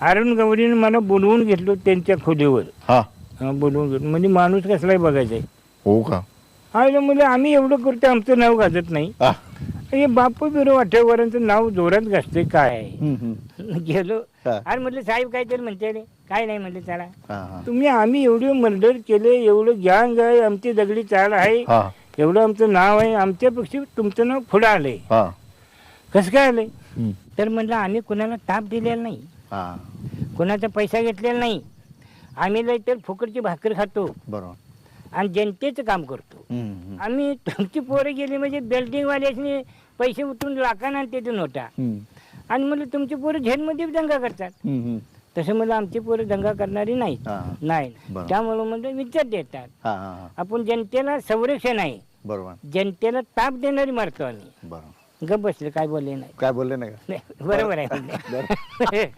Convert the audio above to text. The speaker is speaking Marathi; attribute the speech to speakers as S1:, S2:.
S1: अरुण गवरीने मला बोलवून घेतलं त्यांच्या खोलीवर.
S2: हा.
S1: हं, बोलवून घेतलं. म्हणजे माणूस कसलाही बघायचा आहे.
S2: हो का?
S1: आयला म्हणजे आम्ही एवढं करतो आमचं नाव गाजत नाही.
S2: हा.
S1: हे बापू बिरो वाटेवरांचं नाव जोरात गाजते काय आहे?
S2: हम्म, हम्म.
S1: गेलो.
S2: हा.
S1: अरे म्हटलं साहेब काहीतरी म्हणते रे. काय नाही म्हटलं
S2: हा, हा.
S1: तुम्ही आम्ही एवढे मर्डर केले एवढं गँग आहे आमची दगडी चाल आहे
S2: हा.
S1: एवढं आमचं नाव आहे आमच्यापेक्षा तुमचं नाव पुढं आलंय.
S2: हा.
S1: कसं काय आलंय?
S2: हम्म.
S1: तर म्हटलं आम्ही कुणाला ताप दिलेला नाही.
S2: हा.
S1: कोणाचा पैसा घेतलेला नाही. आम्ही लय तर फुकटची भाकर खातो.
S2: बरोबर.
S1: आणि जनतेचं काम करतो.
S2: हम्म, हम्म.
S1: आम्ही तुमची पोरं गेली म्हणजे बिल्डिंगवाल्याने पैसे उठून लाखाना तिथून नोटा.
S2: हम्म,
S1: आणि म्हणलं तुमची पोरं झेलमध्ये दंगा करतात.
S2: हम्म, हम्म.
S1: तसं मला आमची पोरं दंगा करणारी नाही.
S2: हा,
S1: नाही.
S2: बरं.
S1: त्यामुळं म्हणजे विचार देतात.
S2: हा, हा, हा.
S1: आपण जनतेला संरक्षण आहे.
S2: बरोबर.
S1: जनतेला ताप देणारी मारतो आम्ही.
S2: बरोबर.
S1: गप बसले काय बोलले नाही.
S2: काय बोलले नाही का?
S1: नाही, बरोबर आहे.